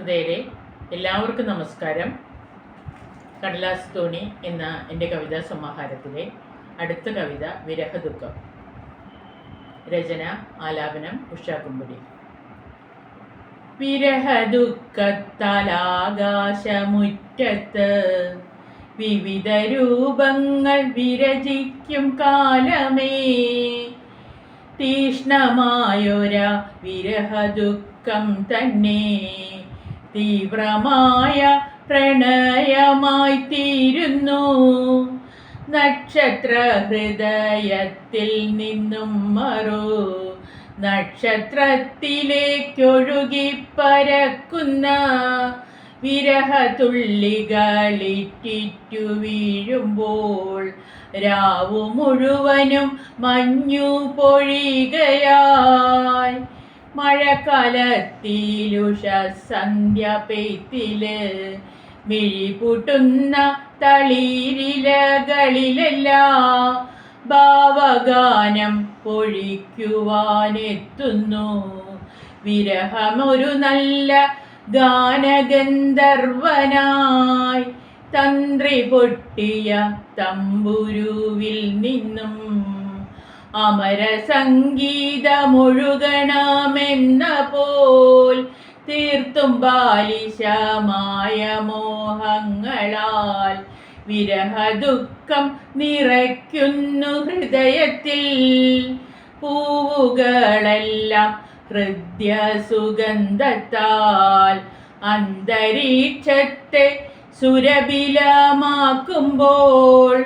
ഹൃദയരെ എല്ലാവർക്കും നമസ്കാരം. കടലാസ് തോണി എന്ന എന്റെ കവിതാ സമാഹാരത്തിലെ അടുത്ത കവിത വിരഹദുഃഖം രചന ആലാപനം ഉഷാകുമ്പടി വിരഹദുഃഖത്താലാകാശമുറ്റത്ത് വിവിധ രൂപങ്ങൾ വിരചിക്കും കാലമേ. തീഷ്ണമായൊര വിരഹദുഃഖം തന്നെ. തീവ്രമായ പ്രണയമായി തീരുന്നു നക്ഷത്ര ഹൃദയത്തിൽ നിന്നും മറു. നക്ഷത്രത്തിലേക്കൊഴുകി പരക്കുന്ന വിരഹതുള്ളികളിറ്റിറ്റു വീഴുമ്പോൾ രാവു മുഴുവനും മഞ്ഞു പൊഴികയായി മഴക്കാലത്തിലുഷ സന്ധ്യ പെയ്ത്തിൽ മിഴിപൂട്ടുന്ന തളിരിലകളിലെല്ലാം ഭാവഗാനം പൊഴിക്കുവാനെത്തുന്നു. വിരഹമൊരു നല്ല ഗാനഗന്ധർവനായി തന്ത്രി പൊട്ടിയ തമ്പുരുവിൽ നിന്നും അമര സംഗീതമൊഴുകണമെന്ന പോൽ തീർത്തും ബാലിശമായ മോഹങ്ങളാൽ വിരഹദുഃഖം നിറയ്ക്കുന്നു ഹൃദയത്തിൽ. പൂവുകളെല്ലാം ഹൃദ്യ സുഗന്ധത്താൽ അന്തരീക്ഷത്തെ സുരഭിലമാക്കുമ്പോൾ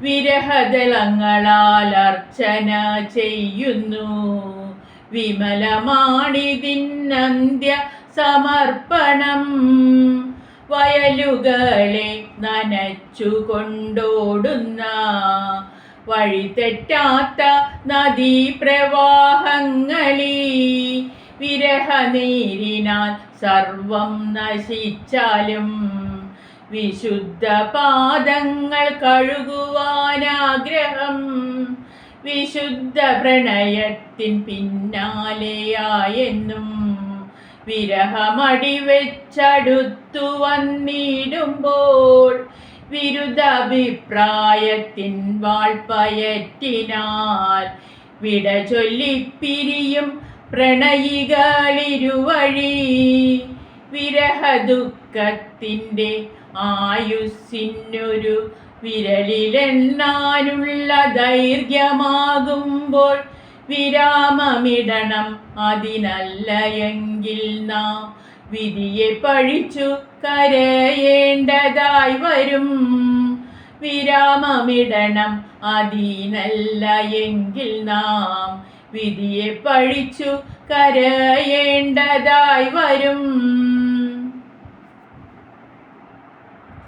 വിരഹദളങ്ങളാൽ അർച്ചന ചെയ്യുന്നു. വിമലമാണിതിന്നന്ത്യ സമർപ്പണം. വയലുകളെ നനച്ചു വഴിതെറ്റാത്ത വഴി തെറ്റാത്ത നദീപ്രവാഹങ്ങളീ വിരഹനീരിനാൽ സർവം നശിച്ചാലും വിശുദ്ധ പാദങ്ങൾ കഴുകുവാനാഗ്രഹം. വിശുദ്ധ പ്രണയത്തിൻ പിന്നാലെയായെന്നും വിരഹമടി വെച്ചടുത്തു വന്നിടുമ്പോൾ വിരുദ്ധാഭിപ്രായത്തിൻ വാൾപ്പയറ്റിനാൽ വിട ചൊല്ലിപ്പിരിയും പ്രണയികളിരുവഴി. വിരഹദുഃഖത്തിന്റെ ആയുസ്സിനൊരു വിരലിലെണ്ണാനുള്ള ദൈർഘ്യമാകുമ്പോൾ വിരാമമിടണം. അതിനല്ല എങ്കിൽ നാം വിധിയെ പഴിച്ചു കരയേണ്ടതായി വരും. വിരാമമിടണം. അതിനല്ല എങ്കിൽ നാം വിധിയെ പഴിച്ചു കരയേണ്ടതായി വരും.